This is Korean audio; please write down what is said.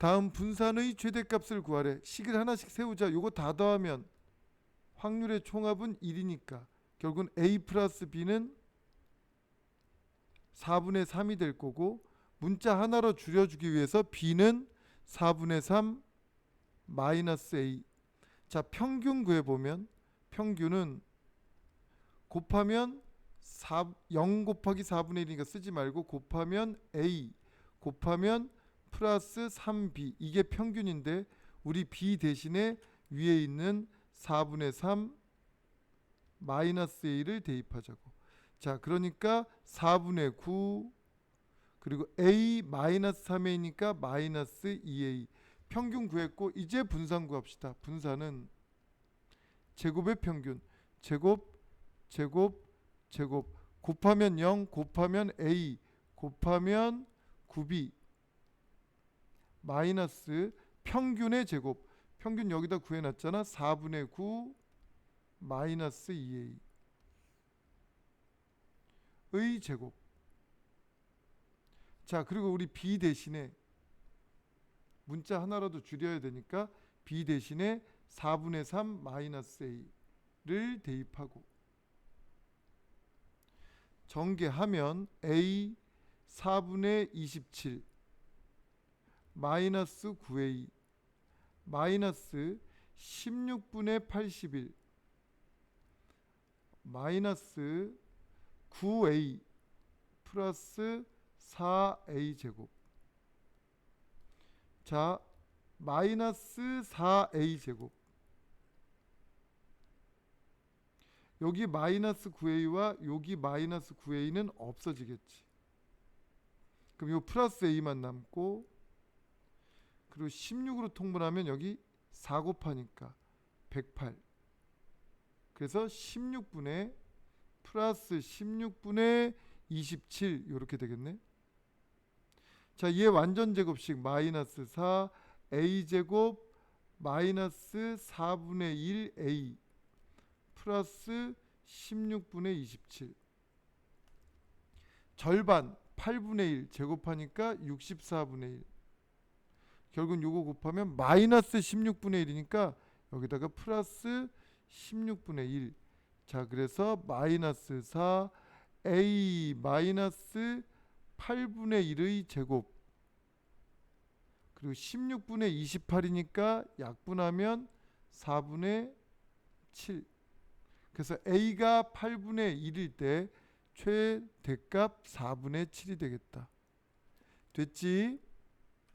다음 분산의 최대값을 구하래. 식을 하나씩 세우자. 요거 다 더하면 확률의 총합은 1이니까 결국은 A 플러스 B는 4분의 3이 될 거고 문자 하나로 줄여주기 위해서 B는 4분의 3 마이너스 A 자 평균 구해보면 평균은 곱하면 4, 0 곱하기 4분의 1이니까 쓰지 말고 곱하면 A 곱하면 플러스 3B 이게 평균인데 우리 B 대신에 위에 있는 4분의 3 마이너스 A를 대입하자고. 자 그러니까 4분의 9 그리고 A 마이너스 3A니까 마이너스 2A 평균 구했고 이제 분산 구합시다. 분산은 제곱의 평균. 제곱 제곱 제곱. 곱하면 0 곱하면 A 곱하면 9B 마이너스 평균의 제곱. 평균 여기다 구해놨잖아. 4분의 9 마이너스 2A 의 제곱. 자 그리고 우리 B 대신에 문자 하나라도 줄여야 되니까 B 대신에 4분의 3 마이너스 A를 대입하고 전개하면 A 4분의 27 마이너스 9A 마이너스 16분의 81 마이너스 9A 플러스 4A 제곱. 자 마이너스 4A 제곱. 여기 마이너스 9A와 여기 마이너스 9A는 없어지겠지. 그럼 요 플러스 A만 남고 그리고 16으로 통분하면 여기 4 곱하니까 108 그래서 16분의 플러스 16분의 27 이렇게 되겠네. 자, 얘 완전 제곱식 마이너스 4 a 제곱 마이너스 4분의 1 a 플러스 16분의 27 절반 8분의 1 제곱하니까 64분의 1 결국은 요거 곱하면 마이너스 16분의 1이니까 여기다가 플러스 16분의 1. 자, 그래서 마이너스 4 a 마이너스 8분의 1의 제곱 그리고 16분의 28이니까 약분하면 4분의 7. 그래서 a가 8분의 1일 때 최대값 4분의 7이 되겠다. 됐지?